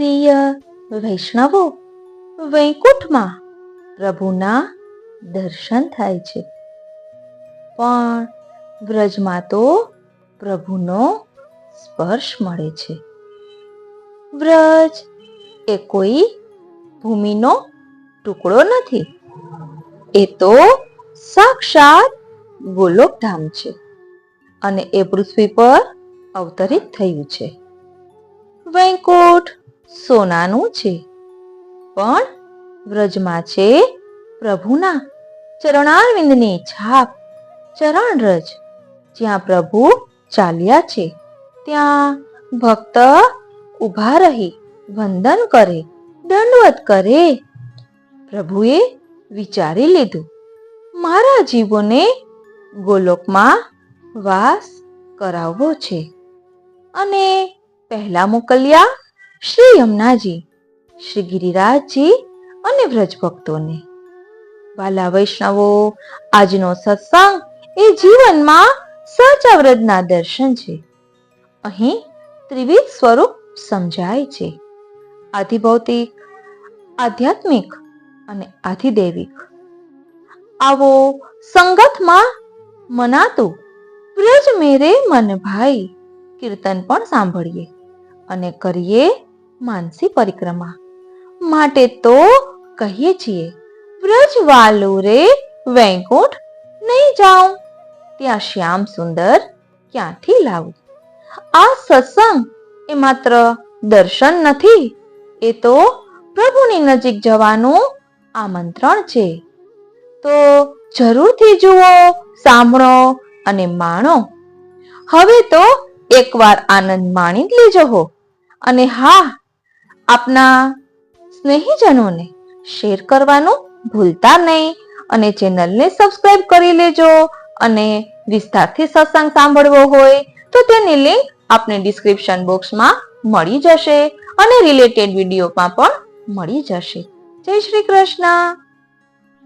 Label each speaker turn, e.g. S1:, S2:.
S1: પ્રિય વૈષ્ણવો, વૈકુંઠમાં પ્રભુના દર્શન થાય છે. પણ વ્રજમાં તો પ્રભુનો સ્પર્શ મળે છે. વ્રજ એ કોઈ ભૂમિનો ટુકડો નથી. એ તો સાક્ષાત ગોલોકધામ છે અને એ પૃથ્વી પર અવતરિત થયું છે. વૈકુંઠ સોનાનું છે. પણ વ્રજમાં છે પ્રભુના. ચરણારવિંદની છાપ ચરણરજ જ્યાં પ્રભુ ચાલ્યા છે. ત્યાં ભક્ત ઊભા રહી વંદન કરે, દંડવત કરે. પ્રભુએ વિચારી લીધું, મારા જીવોને ગોલોકમાં વાસ કરાવવો છે. અને પહેલા મોકલ્યા શ્રી યમુનાજી, શ્રી ગિરિરાજજી અને વ્રજ ભક્તોને. વાલા વૈષ્ણવો, આજનો સત્સંગ એ જીવનમાં સાચા વ્રજના દર્શન છે. અહીં ત્રિવિધ સ્વરૂપ સમજાય છે. આધિભૌતિક, આધ્યાત્મિક અને આધિદેવિક. આવો સંગતમાં મનાતું વ્રજ મેરે મન ભાઈ, કીર્તન પણ સાંભળીએ અને કરીએ માનસી પરિક્રમા. માટે તો કહીએ છીએ વ્રજ વાલું રે વૈકુંઠ નહીં જાઉં. ત્યાં શ્યામ સુંદર ક્યાંથી લાવું? આ સત્સંગ એ માત્ર દર્શન નથી, એ તો પ્રભુની નજીક જવાનું આમંત્રણ છે. તો જરૂરથી જુઓ, સાંભળો અને માણો. હવે તો એકવાર આનંદ માણી લેજો હો. અને હા આપના સ્નેહીજનોને શેર કરવાનું ભૂલતા નહીં અને ચેનલને સબસ્ક્રાઇબ કરી લેજો અને વિસ્તારથી સત્સંગ સાંભળવો હોય તો તેની લિંક આપને ડિસ્ક્રિપ્શન બોક્સમાં મળી જશે અને રિલેટેડ વિડીયોમાં પણ મળી જશે. જય શ્રી કૃષ્ણ.